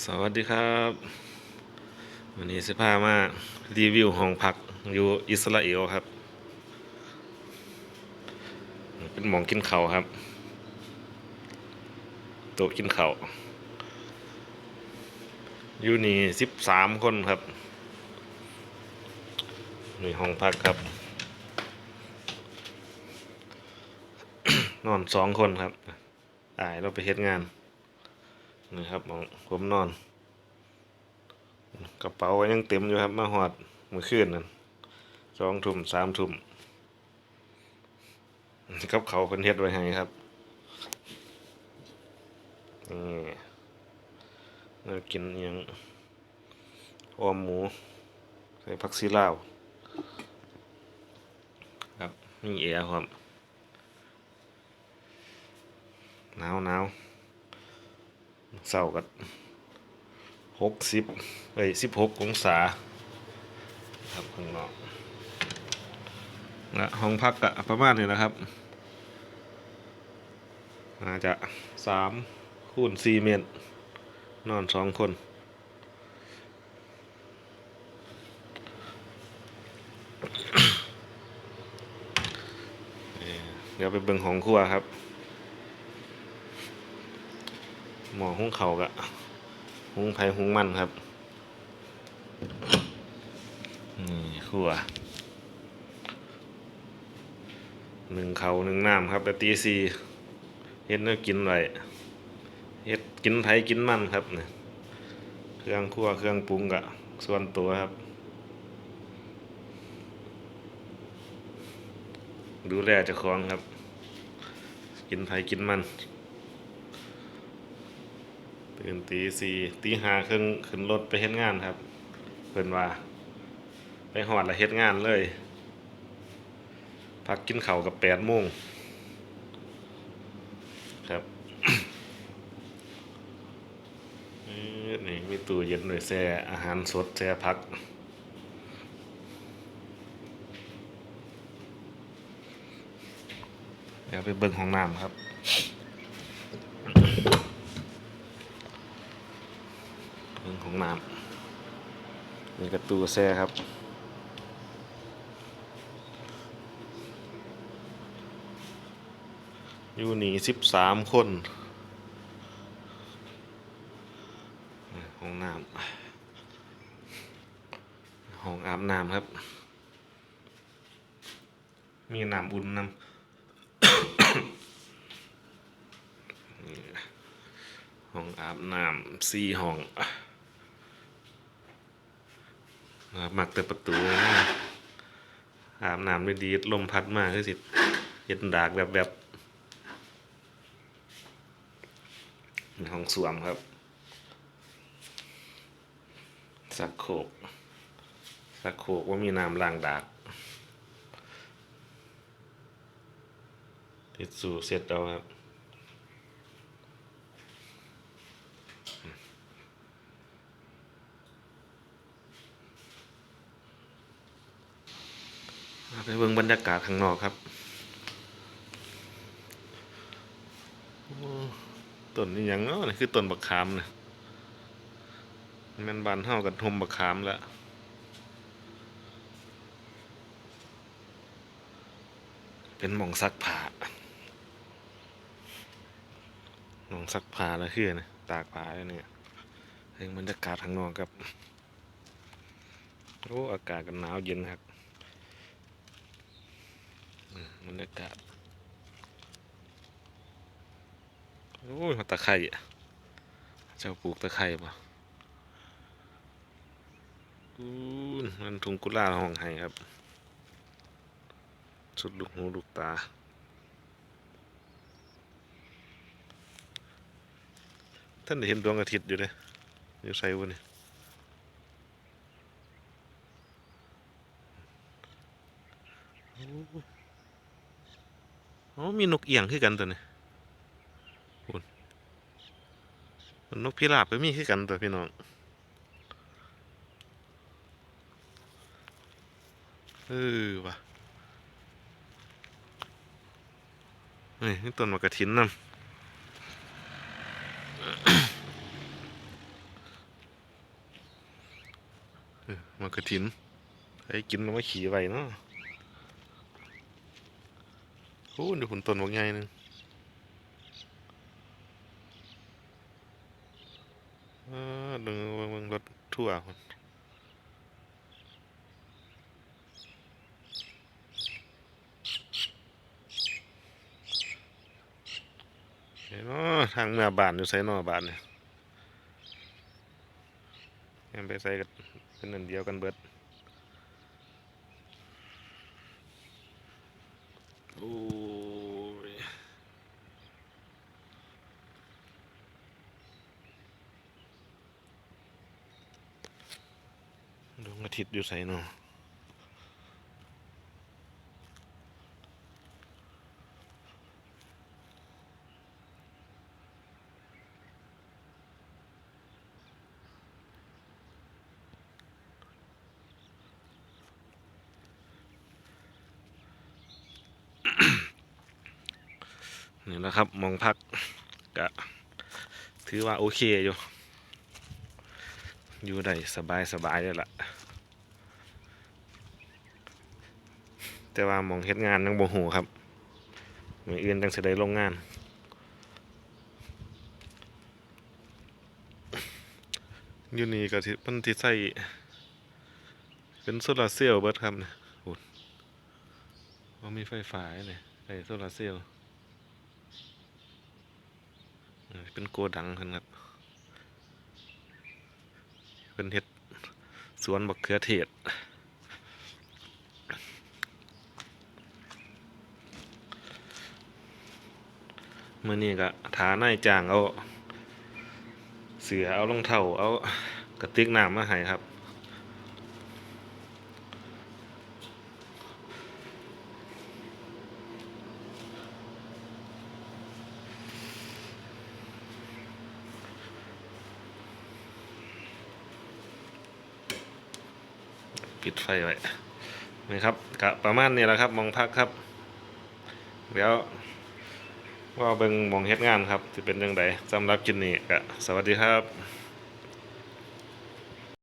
สวัสดีครับ วันนี้สิพามารีวิวห้องพักอยู่อิสราเอลครับ เป็นหมองกินเขาครับ โต๊ะกินเขาอยู่นี่สิบสามคนครับนี่ห้องพักครับ นอนสองคนครับอายเราไปเฮ็ดงาน นี่ครับมองผมนอน กระเป๋าก็ยังเต็มอยู่ครับมาหอดมื่อคืนนั่นสองทุ่มสามทุ่มกับเขาเพิ่นเฮ็ดไว้ให้ครับนี่เรากินอิหยังออมหมู ใส่ผักซีลาวครับมีแอร์ครับหนาวหนาว เศร้ากันหกสิบเอ้ยสิบหกองศาครับข้างนอกและห้องพักกะประมาณนี้นะครับอาจจะสามคูณสี่เมตร นอนสองคนเดี๋ยวไปเบิ่งของครัวครับ หมอหุงเขากะหุงไผ่หุงมันครับนี่ครัวหนึ่งเขาหนึ่งน้ำครับแต่ตีซีเฮ็ดเนื้อกินไรเฮ็ดกินไผ่กินมันครับเนี่ยเครื่องครัวเครื่องปรุงกะส่วนตัวครับ ดูแลเจ้าของครับ กินไผ่กินมัน ตื่นตีสี่ตีห้าครึ่งขึ้นรถไปเฮ็ดงานครับ เพิ่นว่า ไปหอดล้วเฮ็ดงานเลย พักกินข้าวกับแปดโมงครับนี่มีตู้เย็นด้วยแช่อาหารสดแช่พักเดี๋ยวไปเบิ่งห้องน้ำครับ เรื่องของน้ กระตูแซ่ครับอยู่นี่สิบสามคนห้องน้ำห้องอาบน้ำครับ มีน้ำอุ่นน้ำห้องอาบน้ำสี่ห้อง อ่ามักแต่ประตูอาบน้ำไม่ดีลมพัดมาคือสิเย็นดากแบบแบบห้องสวมครับ สักโครกสักโครกว่ามีน้ำล้างดากทิชชู่เสร็จแล้วครับ ไปเบิ่งบรรยากาศข้างนอกครับต้นนี้ยังเนาะนี่คือต้นบักขามนะแม่นบานเฮากันทมบักขามแล้วเป็นหม่องซักผ้าหม่องซักผ้าแล้วคือนะตากผ้าแล้วเนี่ยเห็นบรรยากาศข้างนอกครับโอ้อากาศกันหนาวเย็นครับ บรรยากาศโอ้ยตะไคร่อะเจ้าปลูกตะไคร่ปะอู้นมันทุงกุลาห้องไห้ครับ สุดลูกหูลูกตาท่านเห็นดวงอาทิตย์อยู่เลยอยู่ไซวะนี่โอ้อ๋อ มีนกเอียงคือกันตัวนี้คุณนกพิราบก็มีคือกันตัวพี่น้องเออวะนี่ต้นมะกระถินนำเออมากระถินไอ้กินแล้วมาขี่ไว้เนาะ โอ้ดูผลต้นบางใหญ่หนึงเออดึงเบิ่งรถทั่วพุ่นเนาะทางเมื่อบานอยู่ไสเนาะบานเนี่ยยังไปใส่กันเป็นอันเดียวกันเบิด โอ้ยดวง อาทิตย์อยู่ใส่เนาะนี่แหละครับมองพักก็ถือว่าโอเคอยู่ อยู่ได้สบายสบายเลยล่ะ แต่ว่ามองเฮ็ดงานยังบ่หูครับมืออื่นจังสิได้ลงงาน อยู่นี่ก็ที่มันที่ใส่เป็นโซลาร์เซลล์เบิดครับเนี่ยโอ้ว่ามีไฟฟ้าเลยไอ้โซลาร์เซลล์เป็นโกดังเพิ่นครับเป็นเฮ็ดสวนบักเขือเทศ มื่อนี้ก็ฐานายจ้างเอา เสือเอารองเท้าเอากระติกน้ำมาให้ครับ ปิดไฟไว้นี่ครับกะประมาณนี้แหละครับมองพักครับ เดี๋ยว ว่าเบิ่งมองเฮ็ดงานครับจะเป็นยังไงสำหรับกินนี้ก็สวัสดีครับ